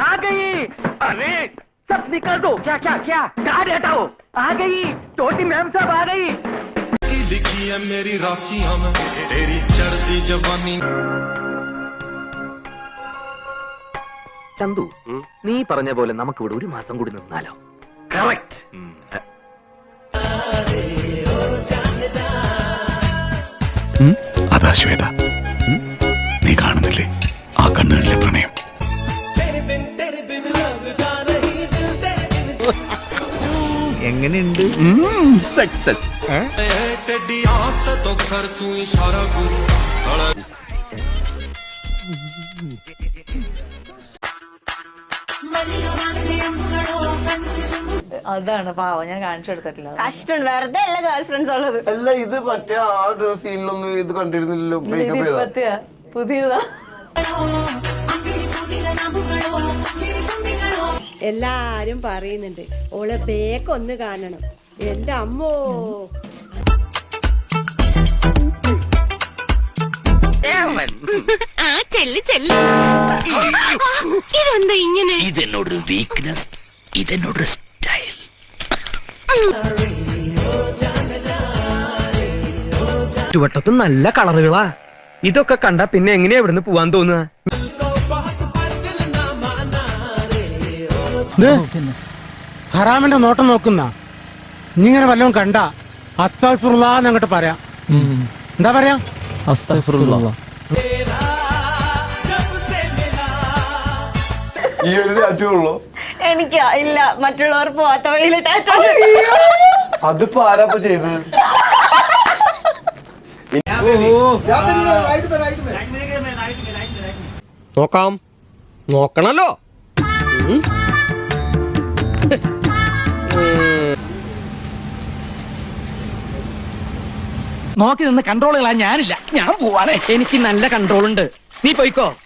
आ गई अरे सब निकल दो क्या क्या क्या गाड़ी हटाओ आ गई छोटी मैम साहब आ गई की लिखी है मेरी राशियां में तेरी चढ़ती जवानी ചന്തു നീ പറഞ്ഞ പോലെ നമുക്ക് ഇവിടെ ഒരു മാസം കൂടി നിന്നാലോ കറക്റ്റ് അതാ ശ്വേത ഉം? നീ കാണുന്നില്ലേ ആ കണ്ണുകളിലെ എങ്ങനെയുണ്ട്? സക്സസ് അതാണ് പാവ. ഞാൻ കാണിച്ചു കൊടുത്തിട്ടില്ല. കഷ്ടമുണ്ട് വെറുതെ അല്ല ഗേൾ ഫ്രണ്ട്സ് ഉള്ളത്. അല്ല ഇത് പറ്റിയ ആ സീനിലൊന്നും ഇത് കണ്ടിരുന്നില്ലല്ലോ. പറ്റിയ പുതിയതാ. എല്ലാരും പറയുന്നുണ്ട്. ഓളെ ബേക്കൊന്ന് കാണണം. എന്റെ അമ്മോ. ആ ചെല്ല് ചെല്ല്. ഇതെന്താ ഇങ്ങനെ? ഇതെന്നോടൊരു വീക്ക്നെസ് ഇതെന്നോടൊരു സ്റ്റൈൽ ചുവട്ടത്തും നല്ല കളറുകളാ ഇതൊക്കെ കണ്ട പിന്നെ എങ്ങനെയാ ഇവിടുന്ന് പോവാൻ തോന്നുക? ഹറാമിന്റെ നോട്ടം നോക്കുന്ന. നീ ഇങ്ങനെ വല്ലതും കണ്ട അസ്താഫുറുല്ലാന്ന് അങ്ങോട്ട് പറയാം. എന്താ പറയാ? ഈ ഒരു ടാറ്റു ഉള്ളൂ? എനിക്ക് ഇല്ല മറ്റുള്ളവർ പോവാത്ത വഴിയിൽ ടാറ്റ അതിപ്പോ ആരാപ്പ ചെയ്തത്? നോക്കാം. നോക്കണല്ലോ. നോക്കി നിന്ന് കൺട്രോൾ ഞാനില്ല. ഞാൻ പോവാണേ. എനിക്ക് നല്ല കൺട്രോൾ ഉണ്ട്. നീ പോയിക്കോ?